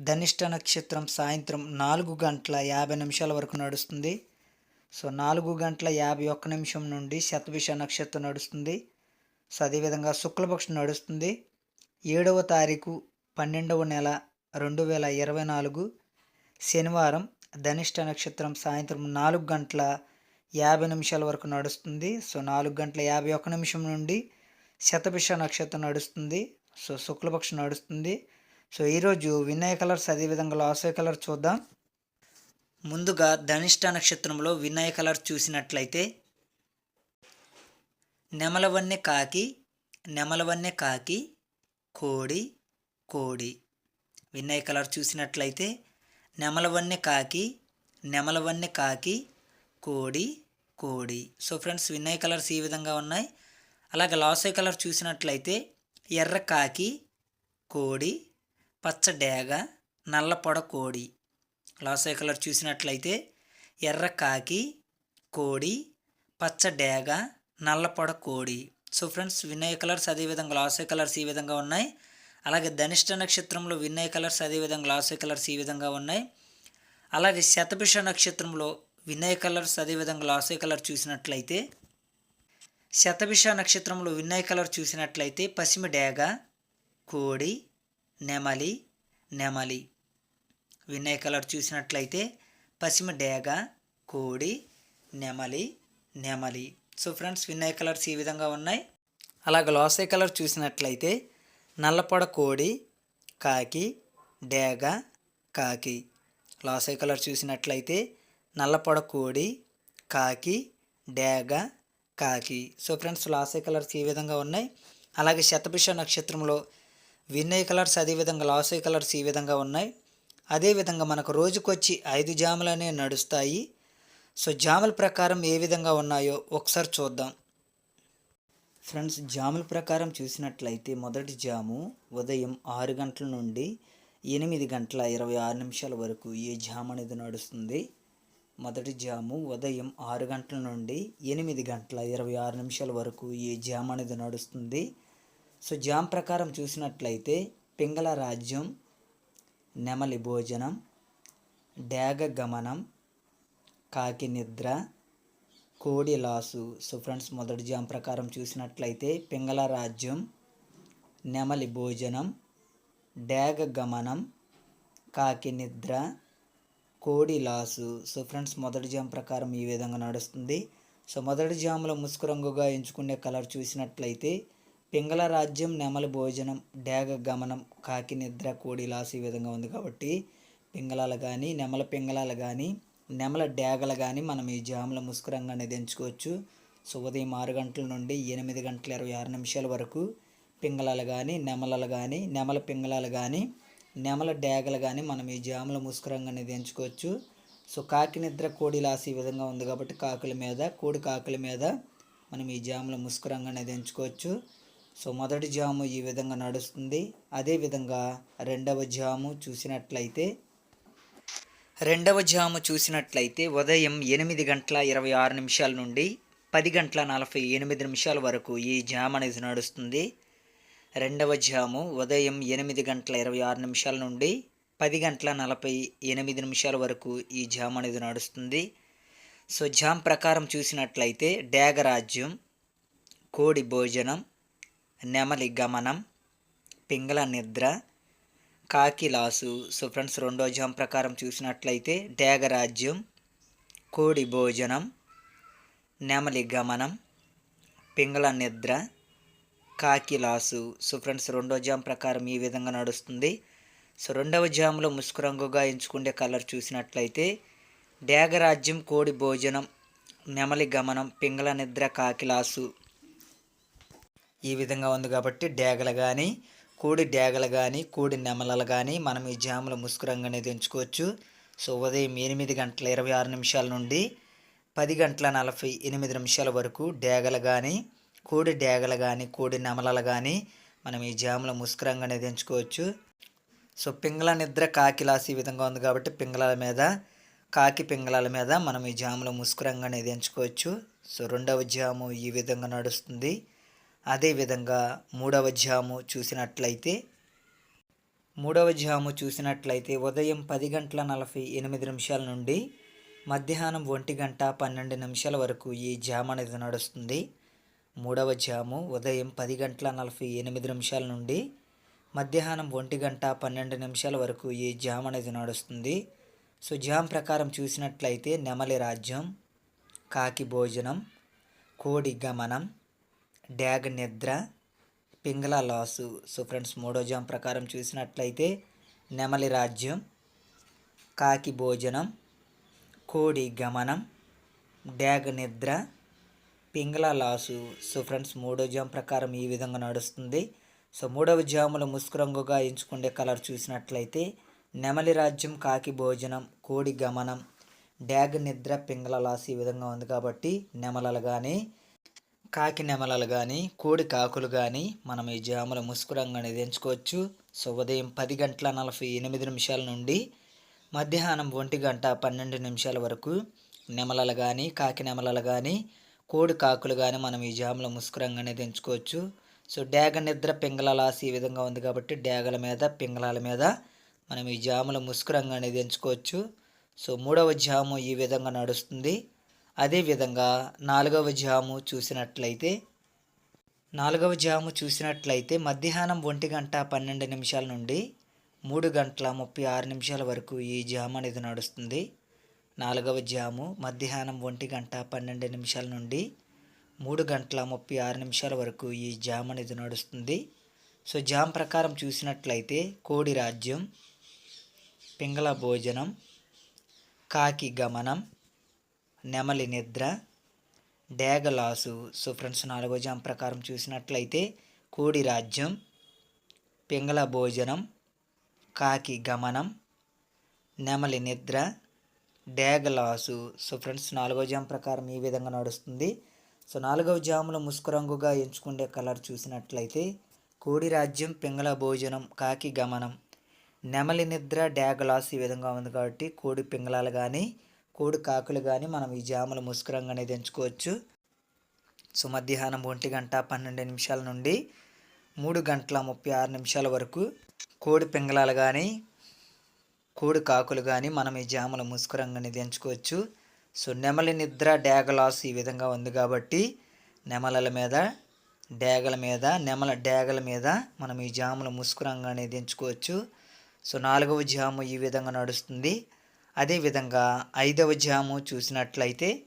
ధనిష్ట నక్షత్రం సాయంత్రం నాలుగు గంటల యాభై నిమిషాల వరకు నడుస్తుంది. సో నాలుగు గంటల యాభై ఒక్క నిమిషం నుండి శతభిష నక్షత్రం నడుస్తుంది. సో అదేవిధంగా శుక్లపక్షం నడుస్తుంది. ఏడవ తారీఖు పన్నెండవ నెల రెండు వేల ఇరవై నాలుగు. శనివారం ధనిష్ట నక్షత్రం సాయంత్రం నాలుగు గంటల యాభై నిమిషాల వరకు నడుస్తుంది. సో నాలుగు గంటల యాభై ఒక్క నిమిషం నుండి శతభిష నక్షత్రం నడుస్తుంది. సో శుక్లపక్షం నడుస్తుంది. సో ఈరోజు వినయ కలర్స్ అదేవిధంగా లాసే కలర్ చూద్దాం. ముందుగా ధనిష్ట నక్షత్రంలో వినయ కలర్ చూసినట్లయితే నెమలవన్నె కాకి నెమలవన్నె కాకి కోడి కోడి. వినయ కలర్ చూసినట్లయితే నెమలవన్నె కాకి నెమలవన్నె కాకి కోడి కోడి. సో ఫ్రెండ్స్ వినయ కలర్స్ ఈ విధంగా ఉన్నాయి. అలాగే లాసే కలర్ చూసినట్లయితే ఎర్ర కాకి కోడి పచ్చ డేగ నల్ల పొడ కోడి. లాసే కలర్ చూసినట్లయితే ఎర్ర కాకి కోడి పచ్చ డేగ నల్ల పొడ కోడి. సో ఫ్రెండ్స్ వినయ్ కలర్స్ అదేవిధంగా లాసే కలర్స్ ఈ విధంగా ఉన్నాయి. అలాగే ధనిష్ట నక్షత్రంలో వినయ్ కలర్స్ అదేవిధంగా లాసే కలర్స్ ఈ విధంగా ఉన్నాయి. అలాగే శతభిష నక్షత్రంలో వినయ్ కలర్స్ అదేవిధంగా లాసే కలర్ చూసినట్లయితే శతభిష నక్షత్రంలో వినయ్ కలర్ చూసినట్లయితే పసిమి డేగ కోడి నెమలి నెమలి. వినయ్ కలర్ చూసినట్లయితే పశ్చిమ డేగ కోడి నెమలి నెమలి. సో ఫ్రెండ్స్ వినయ్ కలర్స్ ఈ విధంగా ఉన్నాయి. అలాగే గ్లాసే కలర్ చూసినట్లయితే నల్లపొడ కోడి కాకి డేగ కాకి. లాసే కలర్ చూసినట్లయితే నల్లపొడ కోడి కాకి డేగ కాకి. సో ఫ్రెండ్స్ లాసే కలర్స్ ఈ విధంగా ఉన్నాయి. అలాగే శతభిష నక్షత్రంలో వినయ్ కలర్స్ అదేవిధంగా లాసోయ్ కలర్స్ ఈ విధంగా ఉన్నాయి. అదేవిధంగా మనకు రోజుకొచ్చి ఐదు జాములనే నడుస్తాయి. సో జాముల ప్రకారం ఏ విధంగా ఉన్నాయో ఒకసారి చూద్దాం. ఫ్రెండ్స్ జాముల ప్రకారం చూసినట్లయితే మొదటి జాము ఉదయం ఆరు గంటల నుండి ఎనిమిది గంటల ఇరవై ఆరు నిమిషాల వరకు ఈ జామ్ అనేది నడుస్తుంది? మొదటి జాము ఉదయం ఆరు గంటల నుండి ఎనిమిది గంటల ఇరవై ఆరు నిమిషాల వరకు ఈ జామ్ అనేది నడుస్తుంది? సో జామ్ ప్రకారం చూసినట్లయితే పింగళ రాజ్యం నెమలి భోజనం డేగ గమనం కాకి నిద్ర కోడి లాసు. సో ఫ్రెండ్స్ మొదటి జామ్ ప్రకారం చూసినట్లయితే పింగళ రాజ్యం నెమలి భోజనం డేగ గమనం కాకి నిద్ర కోడి లాసు. సో ఫ్రెండ్స్ మొదటి జామ్ ప్రకారం ఈ విధంగా నడుస్తుంది. సో మొదటి జాములో ముసుకు రంగుగా ఎంచుకునే కలర్ చూసినట్లయితే పింగళ రాజ్యం నెమలి భోజనం డేగ గమనం కాకి నిద్ర కోడి లాస్ ఈ విధంగా ఉంది కాబట్టి పింగళాలు కానీ నెమల పింగళాలు కానీ నెమల డేగలు కానీ మనం ఈ జాముల ముసుకు రంగాన్ని దించుకోవచ్చు సో ఉదయం ఆరు గంటల నుండి ఎనిమిది గంటల ఇరవై ఆరు నిమిషాల వరకు పింగళాలు కానీ నెమలలు కానీ నెమల పింగళాలు కానీ నెమల డేగలు కానీ మనం ఈ జాముల ముసుకు రంగాన్ని దించుకోవచ్చు ఎంచుకోవచ్చు. సో కాకి నిద్ర కోడిలాసి ఈ విధంగా ఉంది కాబట్టి కాకుల మీద కోడి కాకుల మీద మనం ఈ జాముల ముసుకు రంగాన్ని దించుకోవచ్చు సో మొదటి జాము ఈ విధంగా నడుస్తుంది. అదేవిధంగా రెండవ జాము చూసినట్లయితే రెండవ జాము చూసినట్లయితే ఉదయం ఎనిమిది గంటల ఇరవై ఆరు నిమిషాల నుండి పది గంటల నలభై ఎనిమిది నిమిషాల వరకు ఈ జామ్ అనేది నడుస్తుంది. రెండవ జాము ఉదయం ఎనిమిది గంటల ఇరవై ఆరు నిమిషాల నుండి పది గంటల నలభై ఎనిమిది నిమిషాల వరకు ఈ జామ్ అనేది నడుస్తుంది. సో జామ్ ప్రకారం చూసినట్లయితే డేగరాజ్యం కోడి భోజనం నెమలి గమనం పింగళ నిద్ర కాకి లాసు. సో ఫ్రెండ్స్ రెండో జామ్ ప్రకారం చూసినట్లయితే డేగరాజ్యం కోడి భోజనం నెమలి గమనం పింగళ నిద్ర కాకి లాసు. సో ఫ్రెండ్స్ రెండో జామ్ ప్రకారం ఈ విధంగా నడుస్తుంది. సో రెండవ జాములో ముసుకు రంగుగా ఎంచుకునే కలర్ చూసినట్లయితే డేగరాజ్యం కోడి భోజనం నెమలి గమనం పింగళ నిద్ర కాకిలాసు ఈ విధంగా ఉంది కాబట్టి డేగలు కానీ కోడి డేగలు కానీ కోడి నెమలలు కానీ మనం ఈ జాముల ముసుగు రంగు అనేది ఎంచుకోవచ్చు సో ఉదయం ఎనిమిది గంటల ఇరవై ఆరు నిమిషాల నుండి పది గంటల నలభై ఎనిమిది నిమిషాల వరకు డేగలు కానీ కోడి డేగలు కానీ కోడి నెమలలు కానీ మనం ఈ జాములో ముస్కరంగా అనేది ఎంచుకోవచ్చు సో పింగళ నిద్ర కాకిలాసి ఈ విధంగా ఉంది కాబట్టి పింగళాల మీద కాకి పింగళాల మీద మనం ఈ జాములో ముస్కురంగా అనేది ఎంచుకోవచ్చు సో రెండవ జాము ఈ విధంగా నడుస్తుంది. అదేవిధంగా మూడవ జాము చూసినట్లయితే మూడవ జాము చూసినట్లయితే ఉదయం పది గంటల నలభై ఎనిమిది నిమిషాల నుండి మధ్యాహ్నం ఒంటి గంట పన్నెండు నిమిషాల వరకు ఈ జామ్ అనేది నడుస్తుంది. మూడవ జాము ఉదయం పది గంటల నలభై ఎనిమిది నిమిషాల నుండి మధ్యాహ్నం ఒంటి గంట పన్నెండు నిమిషాల వరకు ఈ జామ్ అనేది నడుస్తుంది. సో జామ్ ప్రకారం చూసినట్లయితే నెమలి రాజ్యం కాకి భోజనం కోడి గమనం డ్యాగ్ నిద్ర పింగళ లాసు. సో ఫ్రెండ్స్ మూడో జామ్ ప్రకారం చూసినట్లయితే నెమలి రాజ్యం కాకి భోజనం కోడి గమనం డ్యాగ్ నిద్ర పింగళ లాసు. సో ఫ్రెండ్స్ మూడో జామ్ ప్రకారం ఈ విధంగా నడుస్తుంది. సో మూడవ జాములు ముసుకురంగుగా ఎంచుకునే కలర్ చూసినట్లయితే నెమలి రాజ్యం కాకి భోజనం కోడి గమనం డ్యాగ్ నిద్ర పింగళ లాసు ఈ విధంగా ఉంది కాబట్టి నెమలలు కానీ కాకి నెమలలు కానీ కోడి కాకులు కానీ మనం ఈ జాముల ముసుకురంగా అనేది ఎంచుకోవచ్చు సో ఉదయం పది గంటల నలభై ఎనిమిది నిమిషాల నుండి మధ్యాహ్నం ఒంటి గంట పన్నెండు నిమిషాల వరకు నెమలలు కానీ కాకి నెమలలు కానీ కోడి కాకులు కానీ మనం ఈ జాముల ముసుకురంగా అనేది ఎంచుకోవచ్చు సో డేగ నిద్ర పింగళలాసి ఈ విధంగా ఉంది కాబట్టి డేగల మీద పింగళాల మీద మనం ఈ జాముల ముసుకురంగా అనేది ఎంచుకోవచ్చు సో మూడవ జాము ఈ విధంగా నడుస్తుంది. అదేవిధంగా నాలుగవ జాము చూసినట్లయితే నాలుగవ జాము చూసినట్లయితే మధ్యాహ్నం ఒంటి గంట పన్నెండు నిమిషాల నుండి మూడు గంటల ముప్పై ఆరు నిమిషాల వరకు ఈ జాము అనేది నడుస్తుంది. నాలుగవ జాము మధ్యాహ్నం ఒంటి గంట పన్నెండు నిమిషాల నుండి మూడు గంటల ముప్పై ఆరు నిమిషాల వరకు ఈ జామ్ అనేది నడుస్తుంది. సో జామ్ ప్రకారం చూసినట్లయితే కోడి రాజ్యం పింగళ భోజనం కాకి గమనం నెమలి నిద్ర డేగలాసు సో ఫ్రెండ్స్ నాలుగో జామ్ ప్రకారం చూసినట్లయితే కోడి రాజ్యం పింగళ భోజనం కాకి గమనం నెమలి నిద్ర డేగలాసు సో ఫ్రెండ్స్ నాలుగో జామ్ ప్రకారం ఈ విధంగా నడుస్తుంది. సో నాలుగవ జాములో ముసుకు రంగుగా ఎంచుకునే కలర్ చూసినట్లయితే కోడి రాజ్యం పింగళ భోజనం కాకి గమనం నెమలి నిద్ర డ్యాగలాస్ ఈ విధంగా ఉంది కాబట్టి కోడి పింగళాలు కానీ కోడి కాకులు కానీ మనం ఈ జాముల ముసుకు దంచుకోవచ్చు సో మధ్యాహ్నం ఒంటి గంట పన్నెండు నిమిషాల నుండి మూడు గంటల ముప్పై ఆరు నిమిషాల వరకు కోడి పింగళాలు కానీ కోడి కాకులు కానీ మనం ఈ జాముల ముస్కరంగానే దంచుకోవచ్చు సో నెమలి నిద్ర డేగలాస్ ఈ విధంగా ఉంది కాబట్టి నెమలల మీద డేగల మీద నెమల డేగల మీద మనం ఈ జాముల ముసుకురంగా అనేది ఎంచుకోవచ్చు. సో నాలుగవ జాము ఈ విధంగా నడుస్తుంది. అదేవిధంగా ఐదవ జాము చూసినట్లయితే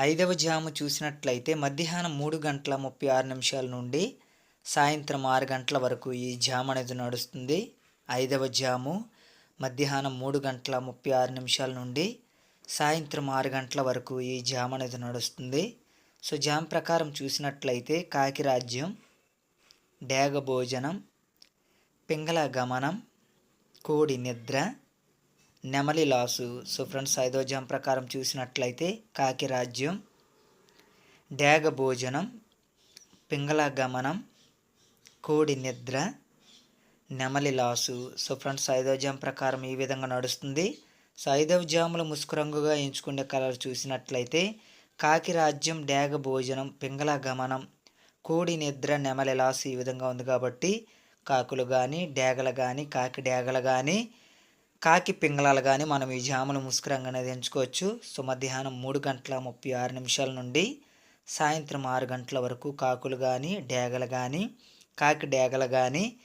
ఐదవ జాము చూసినట్లయితే మధ్యాహ్నం మూడు గంటల ముప్పై ఆరు నిమిషాల నుండి సాయంత్రం ఆరు గంటల వరకు ఈ జామ్ అనేది నడుస్తుంది. ఐదవ జాము మధ్యాహ్నం మూడు గంటల ముప్పై ఆరు నిమిషాల నుండి సాయంత్రం ఆరు గంటల వరకు ఈ జామ్ అనేది నడుస్తుంది. సో జామ్ ప్రకారం చూసినట్లయితే కాకిరాజ్యం డేగ భోజనం పింగళ గమనం కోడి నిద్ర నెమలి లాసు. సో ఫ్రెండ్స్ ఐదో ప్రకారం చూసినట్లయితే కాకి రాజ్యం డేగ భోజనం పింగళ గమనం కోడి నిద్ర నెమలి లాసు. సో ఫ్రెండ్స్ ఐదవ జామ్ ప్రకారం ఈ విధంగా నడుస్తుంది. సో ఐదవ జాములు ముసుకురంగుగా ఎంచుకునే కలర్ చూసినట్లయితే కాకి రాజ్యం డేగ భోజనం పింగళ గమనం కోడి నిద్ర నెమలి లాసు ఈ విధంగా ఉంది కాబట్టి కాకులు కానీ డేగలు కానీ కాకి డేగలు కానీ కాకి పింగళాలు కానీ మనం ఈ జాముల ముసుకురంగు ఎంచుకోవచ్చు. సో మధ్యాహ్నం మూడు గంటల ముప్పై ఆరు నిమిషాల నుండి సాయంత్రం ఆరు గంటల వరకు కాకులు కానీ డేగలు కానీ కాకి డేగలు కానీ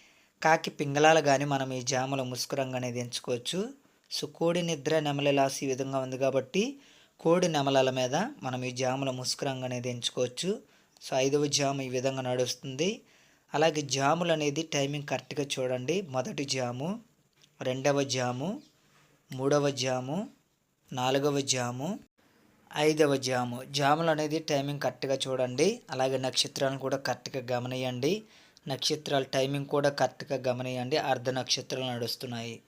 కాకి పింగళాలు కానీ మనం ఈ జాముల ముసుకురంగు అనేది ఎంచుకోవచ్చు. సో కోడి నిద్ర నెమలలాసి ఈ విధంగా ఉంది కాబట్టి కోడి నెమలల మీద మనం ఈ జాముల ముసుకురంగు అనేది ఎంచుకోవచ్చు. సో ఐదవ జాము ఈ విధంగా నడుస్తుంది. అలాగే జాములు అనేది టైమింగ్ కరెక్ట్గా చూడండి. మొదటి జాము రెండవ జాము మూడవ జాము నాలుగవ జాము ఐదవ జాము. జాములు అనేది టైమింగ్ కరెక్ట్గా చూడండి. అలాగే నక్షత్రాలను కూడా కరెక్ట్గా గమనియండి. నక్షత్రాల టైమింగ్ కూడా కరెక్ట్గా గమనియండి. అర్ధ నక్షత్రాలు నడుస్తున్నాయి.